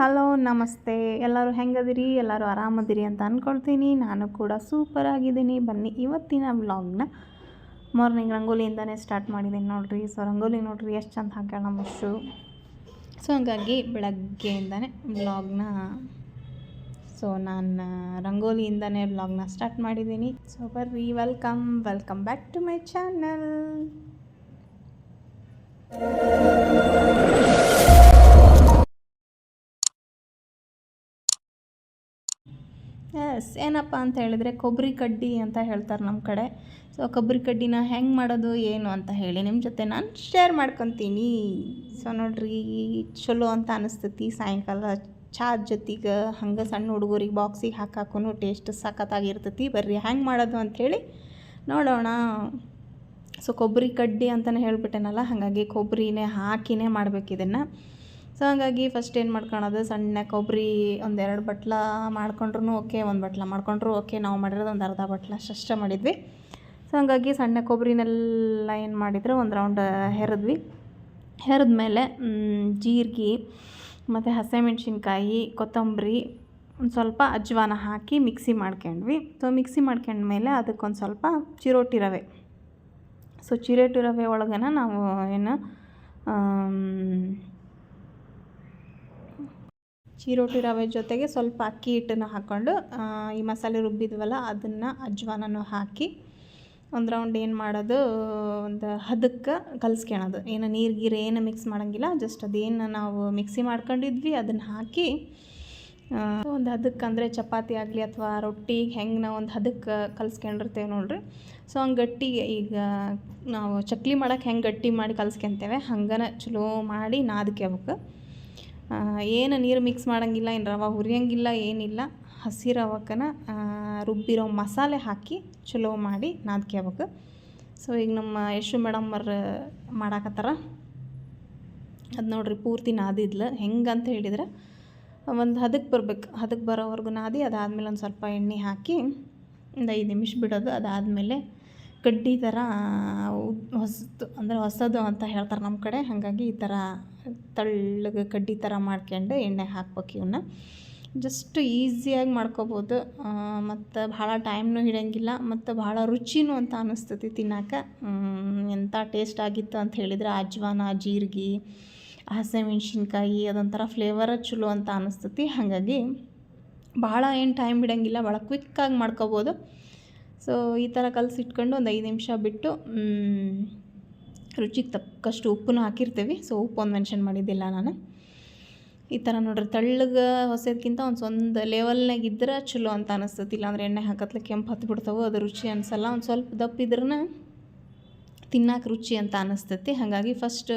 Hello, ನಮಸ್ತೆ. ಎಲ್ಲರೂ ಹೆಂಗದಿರಿ? ಎಲ್ಲರೂ ಆರಾಮದಿರಿ ಅಂತ ಅಂದ್ಕೊಳ್ತೀನಿ ನಾನು ಕೂಡ ಸೂಪರ್ ಆಗಿದ್ದೀನಿ. ಬನ್ನಿ ಇವತ್ತಿನ ವ್ಲಾಗ್ನ ಮಾರ್ನಿಂಗ್ ರಂಗೋಲಿಯಿಂದನೇ ಸ್ಟಾರ್ಟ್ ಮಾಡಿದ್ದೀನಿ ನೋಡ್ರಿ. ಸೊ ರಂಗೋಲಿ ನೋಡ್ರಿ, ಎಷ್ಟು ಚಂದ ಹಾಕ್ಯಾಳ ಮಶು ಸೊ ಹಂಗಾಗಿ ಬೆಳಗ್ಗೆಯಿಂದನೇ ವ್ಲಾಗ್ನ ಸೊ ನಾನು ರಂಗೋಲಿಯಿಂದನೇ ವ್ಲಾಗ್ನ ಸ್ಟಾರ್ಟ್ ಮಾಡಿದ್ದೀನಿ. ಸೊ ಬರ್ರಿ welcome welcome back to my channel yes ಏನಪ್ಪ ಅಂತ ಹೇಳಿದರೆ ಕೊಬ್ಬರಿ ಕಡ್ಡಿ ಅಂತ ಹೇಳ್ತಾರೆ ನಮ್ಮ ಕಡೆ. ಸೊ ಕೊಬ್ಬರಿ ಕಡ್ಡಿನ ಹೆಂಗೆ ಮಾಡೋದು, ಏನು ಅಂತ ಹೇಳಿ ನಿಮ್ಮ ಜೊತೆ ನಾನು ಶೇರ್ ಮಾಡ್ಕೊತೀನಿ. ಸೊ ನೋಡ್ರಿ, ಚಲೋ ಅಂತ ಅನಿಸ್ತೈತಿ. ಸಾಯಂಕಾಲ ಚಾ ಜೊತೆಗೆ ಹಂಗೆ ಸಣ್ಣ ಹುಡುಗರಿಗೆ ಬಾಕ್ಸಿಗೆ ಹಾಕಾಕೂ ಟೇಸ್ಟ್ ಸಖತ್ತಾಗಿರ್ತೈತಿ. ಬರ್ರಿ, ಹೆಂಗೆ ಮಾಡೋದು ಅಂಥೇಳಿ ನೋಡೋಣ. ಸೊ ಕೊಬ್ಬರಿ ಕಡ್ಡಿ ಅಂತಲೇ ಹೇಳ್ಬಿಟ್ಟೆನಲ್ಲ, ಹಾಗಾಗಿ ಕೊಬ್ಬರಿನೇ ಹಾಕಿನೇ ಮಾಡ್ಬೇಕು ಇದನ್ನು. ಸೊ ಹಾಗಾಗಿ ಫಸ್ಟ್ ಏನು ಮಾಡ್ಕೊಳೋದು? ಸಣ್ಣ ಕೊಬ್ಬರಿ ಒಂದೆರಡು ಬಟ್ಲ ಮಾಡ್ಕೊಂಡ್ರು ಓಕೆ, ಒಂದು ಬಟ್ಲ ಮಾಡ್ಕೊಂಡ್ರು ಓಕೆ, ನಾವು ಮಾಡಿರೋದು ಒಂದು ಅರ್ಧ ಬಟ್ಲ ಅಷ್ಟೇ ಮಾಡಿದ್ವಿ. ಸೊ ಹಂಗಾಗಿ ಸಣ್ಣ ಕೊಬ್ಬರಿನೆಲ್ಲ ಏನು ಮಾಡಿದ್ರು, ಒಂದು ರೌಂಡ್ ಹೆರಿದ್ವಿ. ಹೆರಿದ ಮೇಲೆ ಜೀರಿಗೆ, ಮತ್ತು ಹಸಿಮೆಣ್ಸಿನ್ಕಾಯಿ, ಕೊತ್ತಂಬರಿ, ಒಂದು ಸ್ವಲ್ಪ ಅಜ್ವಾನ ಹಾಕಿ ಮಿಕ್ಸಿ ಮಾಡ್ಕೊಂಡ್ವಿ. ಸೊ ಮಿಕ್ಸಿ ಮಾಡ್ಕೊಂಡ್ಮೇಲೆ ಅದಕ್ಕೊಂದು ಸ್ವಲ್ಪ ಚಿರೋಟಿ ರವೆ. ಸೊ ಚಿರೋಟಿ ರವೆ ಒಳಗನ ನಾವು ಏನು ಚಿರೋಟಿ ರವೆ ಜೊತೆಗೆ ಸ್ವಲ್ಪ ಅಕ್ಕಿ ಹಿಟ್ಟನ್ನು ಹಾಕ್ಕೊಂಡು ಈ ಮಸಾಲೆ ರುಬ್ಬಿದ್ವಲ್ಲ, ಅದನ್ನು ಅಜ್ವಾನನೂ ಹಾಕಿ, ಒಂದು ರೌಂಡ್ ಏನು ಮಾಡೋದು, ಒಂದು ಹದಕ್ಕೆ ಕಲಿಸ್ಕೊಳೋದು. ಏನು ನೀರು ಗೀರು ಏನು ಮಿಕ್ಸ್ ಮಾಡೋಂಗಿಲ್ಲ ಜಸ್ಟ್ ಅದೇನು ನಾವು ಮಿಕ್ಸಿ ಮಾಡ್ಕೊಂಡಿದ್ವಿ, ಅದನ್ನು ಹಾಕಿ ಒಂದು ಹದಕ್ಕೆ ಅಂದರೆ ಚಪಾತಿ ಆಗಲಿ ಅಥವಾ ರೊಟ್ಟಿ, ಹೆಂಗೆ ನಾವು ಒಂದು ಹದಕ್ಕೆ ಕಲಸ್ಕೊಂಡಿರ್ತೇವೆ ನೋಡ್ರಿ. ಸೊ ಹಂಗೆ ಗಟ್ಟಿ ಈಗ ನಾವು ಚಕ್ಲಿ ಮಾಡೋಕ್ಕೆ ಹೆಂಗೆ ಗಟ್ಟಿ ಮಾಡಿ ಕಲಸ್ಕೊಂತೇವೆ, ಹಂಗನ ಚಲೋ ಮಾಡಿ ನಾದ್ಕೋಬೇಕು ಏನು ನೀರು ಮಿಕ್ಸ್ ಮಾಡೋಂಗಿಲ್ಲ, ಏನು ರವೆ ಹುರಿಯೋಂಗಿಲ್ಲ, ಏನಿಲ್ಲ. ಹಸಿ ರವಕ್ಕನ ರುಬ್ಬಿರೋ ಮಸಾಲೆ ಹಾಕಿ ಚಲೋ ಮಾಡಿ ನಾದ್ಕೋಬೇಕು ಸೊ ಈಗ ನಮ್ಮ ಯಶು ಮೇಡಮ್ಮರು ಮಾಡಾಕತ್ತಾರ. ಅದು ನೋಡ್ರಿ ಪೂರ್ತಿ ನಾದಿದ್ಲು. ಹೆಂಗಂತ ಹೇಳಿದ್ರೆ, ಒಂದು ಹದಕ್ಕೆ ಬರ್ಬೇಕು. ಹದಕ್ಕೆ ಬರೋವರೆಗೂ ನಾದಿ, ಅದಾದಮೇಲೆ ಒಂದು ಸ್ವಲ್ಪ ಎಣ್ಣೆ ಹಾಕಿ ಒಂದು ಐದು ನಿಮಿಷ ಬಿಡೋದು. ಅದಾದಮೇಲೆ ಕಡ್ಡಿ ಥರ ಹೊಸದು, ಅಂದರೆ ಹೊಸದು ಅಂತ ಹೇಳ್ತಾರೆ ನಮ್ಮ ಕಡೆ. ಹಾಗಾಗಿ ಈ ಥರ ತಳ್ಳಗೆ ಕಡ್ಡಿ ಥರ ಮಾಡ್ಕೊಂಡು ಎಣ್ಣೆ ಹಾಕ್ಬೇಕು ಇವನ್ನ ಜಸ್ಟ್ ಈಸಿಯಾಗಿ ಮಾಡ್ಕೋಬೋದು. ಮತ್ತು ಭಾಳ ಟೈಮ್ನೂ ಹಿಡಿಯಂಗಿಲ್ಲ ಮತ್ತು ಭಾಳ ರುಚಿನೂ ಅಂತ ಅನ್ನಿಸ್ತತಿ ತಿನ್ನೋಕೆ. ಎಂಥ ಟೇಸ್ಟ್ ಆಗಿತ್ತು ಅಂತ ಹೇಳಿದ್ರೆ ಅಜ್ವಾನ, ಜೀರಿಗೆ, ಹಸಿಮೆಣ್ಸಿನ್ಕಾಯಿ ಅದೊಂಥರ ಫ್ಲೇವರ ಚಲೋ ಅಂತ ಅನ್ನಿಸ್ತತಿ ಹಾಗಾಗಿ ಭಾಳ ಏನು ಟೈಮ್ ಬಿಡೋಂಗಿಲ್ಲ ಭಾಳ ಕ್ವಿಕ್ಕಾಗಿ ಮಾಡ್ಕೋಬೋದು. ಸೊ ಈ ಥರ ಕಲಸಿಟ್ಕೊಂಡು ಒಂದು ಐದು ನಿಮಿಷ ಬಿಟ್ಟು ರುಚಿಗೆ ತಕ್ಕಷ್ಟು ಉಪ್ಪನ್ನು ಹಾಕಿರ್ತೀವಿ. ಸೊ ಉಪ್ಪು ಒಂದು ಮೆನ್ಷನ್ ಮಾಡಿದ್ದಿಲ್ಲ ನಾನು. ಈ ಥರ ನೋಡ್ರಿ, ತಳ್ಳಗೆ ಹೊಸದಕ್ಕಿಂತ ಒಂದು ಸ್ವಂತ ಲೆವೆಲ್ನಾಗ ಇದ್ರೆ ಚಲೋ ಅಂತ ಅನಿಸ್ತೈತಿ. ಇಲ್ಲಾಂದ್ರೆ ಎಣ್ಣೆ ಹಾಕತ್ಲೆ ಕೆಂಪು ಹತ್ತು ಬಿಡ್ತಾವೆ, ಅದು ರುಚಿ ಅನ್ಸಲ್ಲ. ಒಂದು ಸ್ವಲ್ಪ ದಪ್ಪ ಇದ್ರನ ತಿನ್ನಕ್ಕೆ ರುಚಿ ಅಂತ ಅನಿಸ್ತೈತಿ. ಹಾಗಾಗಿ ಫಸ್ಟ್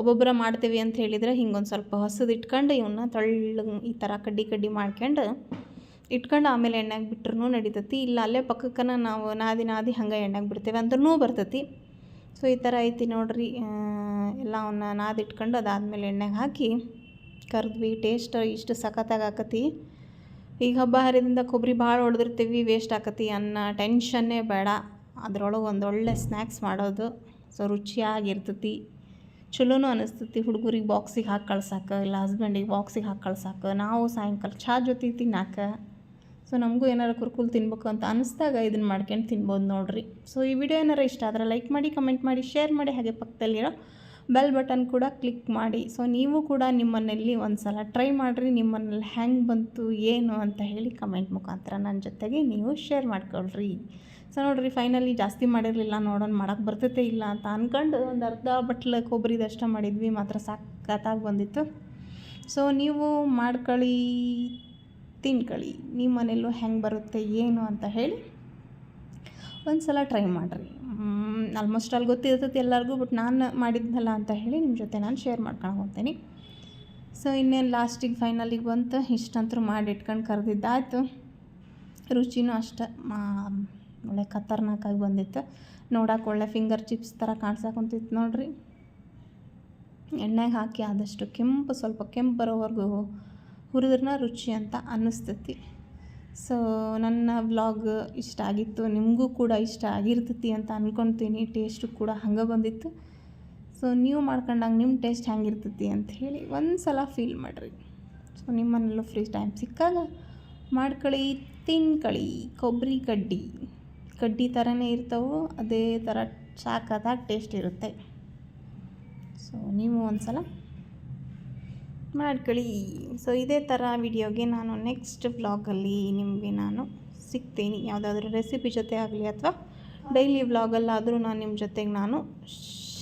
ಒಬ್ಬೊಬ್ಬರ ಮಾಡ್ತೀವಿ ಅಂತ ಹೇಳಿದರೆ ಹಿಂಗೊಂದು ಸ್ವಲ್ಪ ಹೊಸದು ಇಟ್ಕೊಂಡು ಇವನ್ನ ತಳ್ಳಗೆ ಈ ಥರ ಕಡ್ಡಿ ಕಡ್ಡಿ ಮಾಡ್ಕೊಂಡು ಇಟ್ಕೊಂಡು ಆಮೇಲೆ ಎಣ್ಣೆಗೆ ಬಿಟ್ರೂ ನಡಿತೈತಿ. ಇಲ್ಲ, ಅಲ್ಲೇ ಪಕ್ಕಕ್ಕನ ನಾವು ನಾದಿ ನಾದಿ ಹಂಗೆ ಎಣ್ಣೆಗೆ ಬಿಡ್ತೇವೆ ಅಂದ್ರೂ ಬರ್ತೈತಿ. ಸೊ, ಈ ಥರ ಐತಿ ನೋಡಿರಿ. ಎಲ್ಲ ಅವನ್ನ ನಾದಿಟ್ಕೊಂಡು ಅದಾದಮೇಲೆ ಎಣ್ಣೆಗೆ ಹಾಕಿ ಕರೆದ್ವಿ. ಟೇಸ್ಟ್ ಇಷ್ಟು ಸಖತ್ತಾಗಿ ಆಕತಿ. ಈಗ ಹಬ್ಬ ಹರಿದಿಂದ ಕೊಬ್ಬರಿ ಭಾಳ ಹೊಡೆದಿರ್ತೀವಿ ವೇಸ್ಟ್ ಆಕತಿ ಅನ್ನೋ. ಟೆನ್ಷನ್ನೇ ಬೇಡ. ಅದರೊಳಗೆ ಒಂದು ಒಳ್ಳೆ ಸ್ನ್ಯಾಕ್ಸ್ ಮಾಡೋದು. ಸೊ, ರುಚಿಯಾಗಿರ್ತತಿ. ಚಲೋನು ಅನಿಸ್ತೈತಿ. ಹುಡುಗರಿಗೆ ಬಾಕ್ಸಿಗೆ ಹಾಕಿ ಕಳ್ಸಕ್ಕೆ ಇಲ್ಲ ಹಸ್ಬೆಂಡಿಗೆ ಬಾಕ್ಸಿಗೆ ಹಾಕಿ ಕಳ್ಸಕ್ಕೆ ನಾವು ಸಾಯಂಕಾಲ ಚಾ ಜೊತೆ ತಿನ್ನಕ್ಕೆ ಸೊ ನಮಗೂ ಏನಾರು ಕುರ್ಕುಲ್ ತಿನ್ಬೇಕು ಅಂತ ಅನಿಸ್ದಾಗ ಇದನ್ನು ಮಾಡ್ಕೊಂಡು ತಿನ್ಬೋದು ನೋಡಿರಿ. ಸೊ ಈ ವಿಡಿಯೋ ಏನಾರು ಇಷ್ಟ ಆದರೆ ಲೈಕ್ ಮಾಡಿ ಕಮೆಂಟ್ ಮಾಡಿ ಶೇರ್ ಮಾಡಿ, ಹಾಗೆ ಪಕ್ಕದಲ್ಲಿರೋ ಬೆಲ್ ಬಟನ್ ಕೂಡ ಕ್ಲಿಕ್ ಮಾಡಿ. ಸೊ ನೀವು ಕೂಡ ನಿಮ್ಮನೇಲಿ ಒಂದು ಸಲ ಟ್ರೈ ಮಾಡಿರಿ ನಿಮ್ಮನೇಲಿ ಹೆಂಗೆ ಬಂತು ಏನು ಅಂತ ಹೇಳಿ ಕಮೆಂಟ್ ಮುಖಾಂತರ ನನ್ನ ಜೊತೆಗೆ ನೀವು ಶೇರ್ ಮಾಡ್ಕೊಳ್ರಿ. ಸೊ ನೋಡಿರಿ ಫೈನಲಿ ಜಾಸ್ತಿ ಮಾಡಿರಲಿಲ್ಲ ನೋಡೋಣ ಮಾಡೋಕ್ಕೆ ಬರ್ತೈತೆ ಇಲ್ಲ ಅಂತ ಅಂದ್ಕೊಂಡು ಒಂದು ಅರ್ಧ ಬಟ್ಲ ಕೊಬ್ಬರಿದಷ್ಟ ಮಾಡಿದ್ವಿ, ಮಾತ್ರ ಸಾಕಾಗಿ ಬಂದಿತ್ತು. ಸೊ ನೀವು ಮಾಡ್ಕೊಳ್ಳಿ. ತಿನ್ಕೊಳ್ಳಿ ನಿಮ್ಮ ಮನೆಯಲ್ಲೂ ಹೆಂಗೆ ಬರುತ್ತೆ, ಏನು ಅಂತ ಹೇಳಿ ಒಂದು ಸಲ ಟ್ರೈ ಮಾಡಿರಿ. ಆಲ್ಮೋಸ್ಟ್ ಅಲ್ಲಿ ಗೊತ್ತಿರ್ತೈತೆ ಎಲ್ಲರಿಗೂ ಬಟ್ ನಾನು ಮಾಡಿದ್ನಲ್ಲ ಅಂತ ಹೇಳಿ ನಿಮ್ಮ ಜೊತೆ ನಾನು ಶೇರ್ ಮಾಡ್ಕೊಂಡು ಹೋಗ್ತೀನಿ. ಸೊ ಇನ್ನೇನು ಲಾಸ್ಟಿಗೆ ಫೈನಲಿಗೆ ಬಂತು, ಇಷ್ಟಂತರೂ ಮಾಡಿ ಇಟ್ಕೊಂಡು ಕರೆದಿದ್ದಾಯಿತು. ರುಚಿನೂ ಅಷ್ಟೆ ಒಳ್ಳೆ ಖತರ್ನಾಕಾಗಿ ಬಂದಿತ್ತು. ನೋಡೋಕೆ ಒಳ್ಳೆ ಫಿಂಗರ್ ಚಿಪ್ಸ್ ಥರ ಕಾಣ್ಸಕ್ಕೆ ನೋಡಿರಿ. ಎಣ್ಣೆಗೆ ಹಾಕಿ ಆದಷ್ಟು ಕೆಂಪು, ಸ್ವಲ್ಪ ಕೆಂಪು ಬರೋವರೆಗೂ ಹುರಿದ್ರನ್ನ ರುಚಿ ಅಂತ ಅನ್ನಿಸ್ತತಿ. ಸೊ ನನ್ನ ವ್ಲಾಗ್ ಇಷ್ಟ ಆಗಿತ್ತು. ನಿಮಗೂ ಕೂಡ ಇಷ್ಟ ಆಗಿರ್ತೈತಿ ಅಂತ ಅಂದ್ಕೊತೀನಿ ಟೇಸ್ಟು ಕೂಡ ಹಂಗೆ ಬಂದಿತ್ತು. ಸೊ ನೀವು ಮಾಡ್ಕೊಂಡಾಗ ನಿಮ್ಮ ಟೇಸ್ಟ್ ಹೆಂಗಿರ್ತೈತಿ ಅಂತ ಹೇಳಿ ಒಂದು ಸಲ ಫೀಲ್ ಮಾಡಿರಿ. ಸೊ ನಿಮ್ಮನೆಲ್ಲೂ ಫ್ರೀ ಟೈಮ್ ಸಿಕ್ಕಾಗ ಮಾಡ್ಕೊಳ್ಳಿ ತಿನ್ಕಳಿ. ಕೊಬ್ಬರಿ ಕಡ್ಡಿ. ಕಡ್ಡಿ ಥರನೇ ಇರ್ತವೆ. ಅದೇ ಥರ ಸಾಕಾದಾಗ ಟೇಸ್ಟ್ ಇರುತ್ತೆ. ಸೊ ನೀವು ಒಂದು ಸಲ ಮಾಡ್ಕೊಳ್ಳಿ. ಸೊ ಇದೇ ಥರ ವಿಡಿಯೋಗೆ ನಾನು ನೆಕ್ಸ್ಟ್ ವ್ಲಾಗಲ್ಲಿ ನಿಮಗೆ ನಾನು ಸಿಗ್ತೀನಿ. ಯಾವುದಾದ್ರೂ ರೆಸಿಪಿ ಜೊತೆ ಆಗಲಿ ಅಥವಾ ಡೈಲಿ ವ್ಲಾಗಲ್ಲಾದರೂ ನಾನು ನಿಮ್ಮ ಜೊತೆಗೆ ನಾನು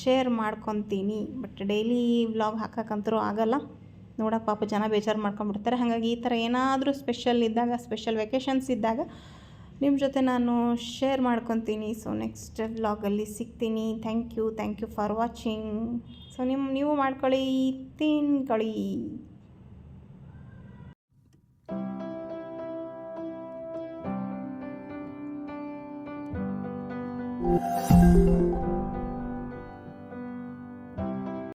ಶೇರ್ ಮಾಡ್ಕೊತೀನಿ. ಬಟ್ ಡೈಲಿ ವ್ಲಾಗ್ ಹಾಕೋಕ್ಕಂತರೂ ಆಗಲ್ಲ. ನೋಡೋಕೆ ಪಾಪ ಜನ ಬೇಜಾರು ಮಾಡ್ಕೊಂಬಿಡ್ತಾರೆ ಹಾಗಾಗಿ ಈ ಥರ ಏನಾದರೂ ಸ್ಪೆಷಲ್ ಇದ್ದಾಗ ಸ್ಪೆಷಲ್ ವೆಕೇಷನ್ಸ್ ಇದ್ದಾಗ ನಿಮ್ಮ ಜೊತೆ ನಾನು ಶೇರ್ ಮಾಡ್ಕೊತೀನಿ. ಸೊ ನೆಕ್ಸ್ಟ್ ವ್ಲಾಗಲ್ಲಿ ಸಿಗ್ತೀನಿ. Thank you thank you for watching so ನಿಮ್ಮ ನೀವು ಮಾಡ್ಕೊಳ್ಳಿ, ತಿನ್ಕೊಳ್ಳಿ. Thank